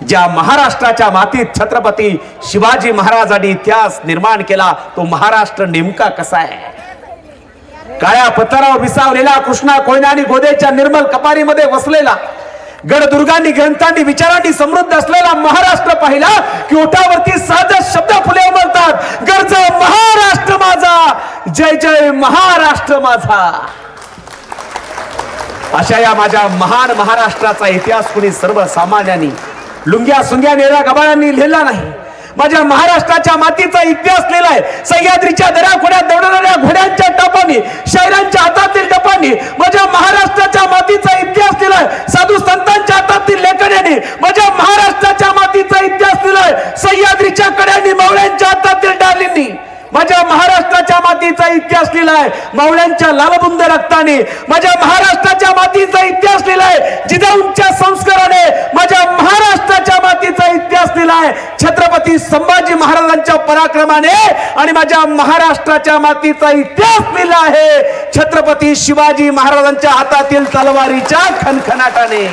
ज्या महाराष्ट्राच्या मातीत छत्रपती शिवाजी महाराजांनी इतिहास निर्माण केला तो महाराष्ट्र नेमका कसा आहे? काळ्या पत्थरावर विसावलेला कृष्णा कोयना आणि गोदेच्या निर्मल कपारीमध्ये वसलेला गडदुर्गांनी ग्रंथांनी विचारांनी समृद्ध असलेला महाराष्ट्र पाहिला की ओठावरती सहज शब्द फुले उमलतात. गरज महाराष्ट्र माझा जय जय महाराष्ट्र माझा. अशा या माझ्या महान महाराष्ट्राचा इतिहास कुणी सर्वसामान्यांनी लुंग्या सुंग्या नेरा गबाळांनी लिहिला नाही. माझ्या महाराष्ट्राच्या मातीचा इतिहास लिहिलाय सह्याद्रीच्या दऱ्या दौडणाऱ्या घोड्यांच्या टपानी शहरांच्या हातातील टपानी माझ्या महाराष्ट्राच्या मातीचा इतिहास लिहिलाय साधू संतांच्या हातातील लेखण्याने माझ्या महाराष्ट्राच्या मातीचा इतिहास लिहिलाय सह्याद्रीच्या कड्यांनी मावळ्यांच्या हातातील डालींनी माझ्या महाराष्ट्राच्या मातीचा इतिहास लिहिलाय मावळ्यांच्या लालबुंद रक्ताने माझ्या महाराष्ट्राच्या मातीचा इतिहास लिहिलाय जिजाऊंच्या संस्काराने आहे. छत्रपती संभाजी महाराजांच्या पराक्रमाने आणि माझ्या महाराष्ट्राच्या मातीचा इतिहास लिहिला आहे. छत्रपती शिवाजी महाराजांच्या हातातील तलवारीच्या खनखनाटाने.